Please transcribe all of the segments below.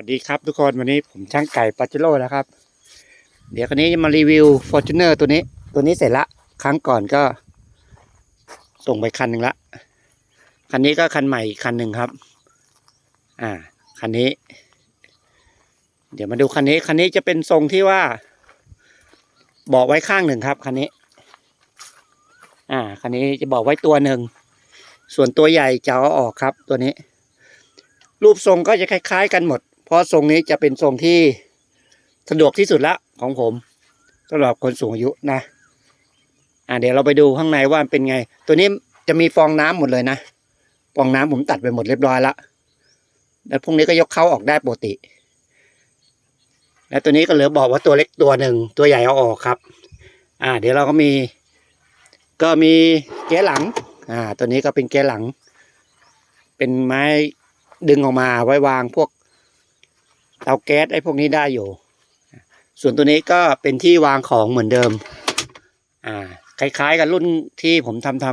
วัสดีครับทุกคนวันนี้ผมช่างไก่ปาจิโร่นะครับ เดี๋ยวคันนี้จะมารีวิว f o r t u n e r ตัวนี้ ตัวนี้เสร็จละ ครั้งก่อนก็ ส่งไปคันหนึ่งละ คันนี้ก็คันใหม่อีกคันหนึ่งครับ อ่า คันนี้ เดี๋ยวมาดูคันนี้ คันนี้จะเป็นทรงที่ว่า บอกไว้ข้างหนึ่งครับ คันนี้ อ่า คันนี้จะบอกไว้ตัวหนึ่ง ส่วนตัวใหญ่จะเอาออกครับ ตัวนี้รูปทรงก็จะคล้าย ๆ กันหมด เพราะทรงนี้จะเป็นทรงที่สะดวกที่สุดละของผมสำหรับคนสูงอายุนะอ่าเดี๋ยวเราไปดูข้างในว่าเป็นไง ตัวนี้จะมีฟองน้ำหมดเลยนะฟองน้ำผมตัดไปหมดเรียบร้อยละแล้วพวกนี้ก็ยกเข้าออกได้ปกติ และตัวนี้ก็เหลือบอกว่าตัวเล็กตัวหนึ่งตัวใหญ่เอาออกครับ อ่า เดี๋ยวเราก็มี ก็มีเก๊หลัง อ่า ตัวนี้ก็เป็นเก๊หลัง เป็นไม้ดึงออกมาไว้วางพวก เตาแก๊สไอ้พวกนี้ได้อยู่ ส่วนตัวนี้ก็เป็นที่วางของเหมือนเดิม อ่า คล้ายๆ กับรุ่นที่ผมทำท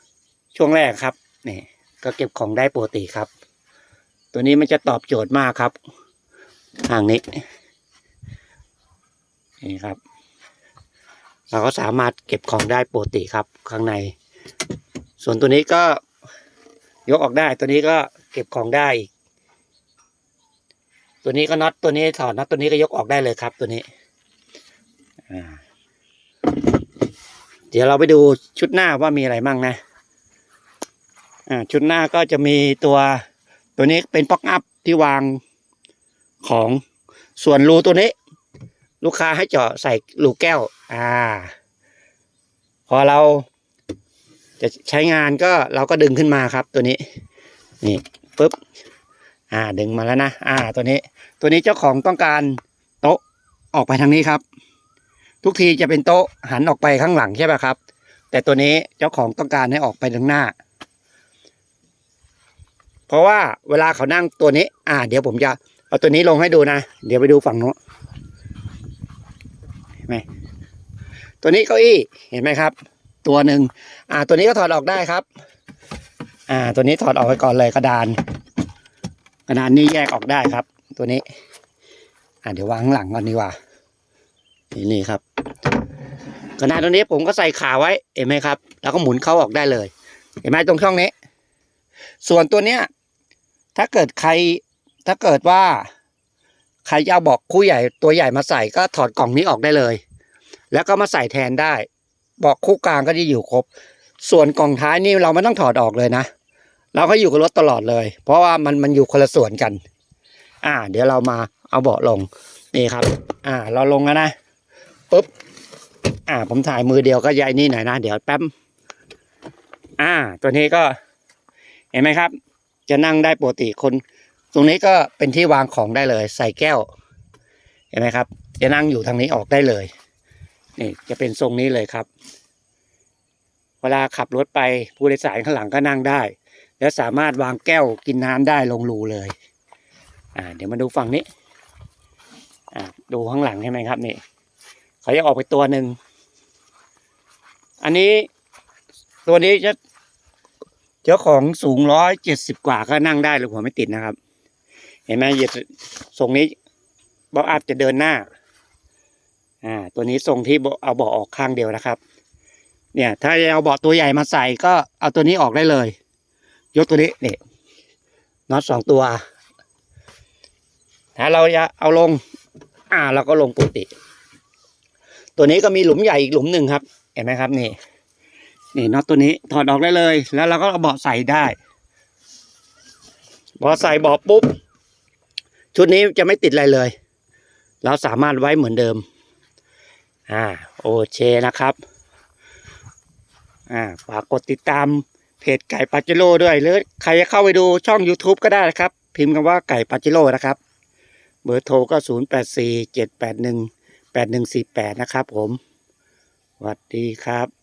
ำช่วงแรกครับ นี่ ก็เก็บของได้ปกติครับ ตัวนี้มันจะตอบโจทย์มากครับ ทางนี้ นี่ครับ เราก็สามารถเก็บของได้ปกติครับ ข้างใน ส่วนตัวนี้ก็ยกออกได้ ตัวนี้ก็เก็บของได้อีก ตัวนี้ก็น็อตตัวนี้ถอดน็อตตัวนี้ก็ยกออกได้เลยครับ ตัวนี้เดี๋ยวเราไปดูชุดหน้าว่ามีอะไรบ้างนะอ่าชุดหน้าก็จะมีตัวตัวนี้เป็นป๊อกอัพที่วางของส่วนรูตัวนี้ ลูกค้าให้เจาะใส่รูแก้ว อ่า พอเราจะใช้งานก็เราก็ดึงขึ้นมาครับตัวนี้ นี่ปุ๊บ อ่าดึงมาแล้วนะอ่าตัวนี้ ตัวนี้เจ้าของต้องการโต๊ะออกไปทางนี้ครับ ทุกทีจะเป็นโต๊ะหันออกไปข้างหลังใช่ไหมครับ แต่ตัวนี้เจ้าของต้องการให้ออกไปทางหน้า เพราะว่าเวลาเขานั่งตัวนี้ อ่า เดี๋ยวผมจะเอาตัวนี้ลงให้ดูนะ เดี๋ยวไปดูฝั่งโน้นเห็นไหมตัวนี้เก้าอี้เห็นไหมครับ ตัวหนึ่งอ่า ตัวนี้ก็ถอดออกได้ครับ อ่า ตัวนี้ถอดออกไปก่อนเลยกระดาน กระดานนี้แยกออกได้ครับ ตัวนี้ อ่าเดี๋ยววางหลังก่อนดีกว่านี่นี่ครับกระดานตัวนี้ผมก็ใส่ขาไว้เห็นไหมครับ แล้วก็หมุนเข้าออกได้เลย เห็นไหมตรงช่องนี้ ส่วนตัวเนี้ย ถ้าเกิดใคร ถ้าเกิดว่า ใครจะเอาบอกคู่ใหญ่ตัวใหญ่มาใส่ก็ถอดกล่องนี้ออกได้เลย แล้วก็มาใส่แทนได้ บอกคู่กลางก็จะอยู่ครบ ส่วนกล่องท้ายนี่เราไม่ต้องถอดออกเลยนะ เราก็อยู่กับรถตลอดเลย เพราะว่ามันมันอยู่คนละส่วนกัน อ่า เดี๋ยวเรามาเอาเบาะลงนี่ครับ อ่า เราลงแล้วนะปุ๊บอ่า ผมถ่ายมือเดียวก็ยายนี่หน่อยนะเดี๋ยวแป๊บอ่า ตัวนี้ก็ เห็นไหมครับ จะนั่งได้ปกติคน ตรงนี้ก็เป็นที่วางของได้เลย ใส่แก้ว เห็นไหมครับ จะนั่งอยู่ทางนี้ออกได้เลยนี่จะเป็นทรงนี้เลยครับ เวลาขับรถไปผู้โดยสารข้างหลังก็นั่งได้ แล้วสามารถวางแก้วกินน้ำได้ลงรูเลย อ่า เดี๋ยวมาดูฝั่งนี้ อ่า ดูข้างหลังใช่ไหมครับนี่เขาจะออกไปตัวหนึ่ง อันนี้ตัวนี้จะเจ้าของสูงร้อยเจ็ดสิบกว่าก็นั่งได้หรือหัวไม่ติดนะครับ เห็นไหมเหยียดทรงนี้บออัพจะเดินหน้า อ่า ตัวนี้ทรงที่เอาเบาะออกข้างเดียวนะครับ เนี่ย ถ้าจะเอาเบาะตัวใหญ่มาใส่ก็เอาตัวนี้ออกได้เลย ยกตัวนี้นี่น็อตสองตัวถ้าเราจะเอาลง อ่าเราก็ลงปกติ ตัวนี้ก็มีหลุมใหญ่อีกหลุมหนึ่งครับ เห็นไหมครับนี่นี่น็อตตัวนี้ถอดออกได้เลย แล้วเราก็เอาเบาะใส่ได้พอใส่เบาะปุ๊บ ชุดนี้จะไม่ติดอะไรเลย เราสามารถไว้เหมือนเดิม อ่า โอเคนะครับ อ่าฝากกดติดตาม จไก่ปาจิโร่ด้วย หรือใครจะเข้าไปดูช่อง YouTube ก็ได้นะครับ พิมพ์คำว่าไก่ปาจิโร่นะครับ เบอร์โทรก็ 0 8 4 7 8 1 8 1 4 8 นะครับผมสวัสดีครับ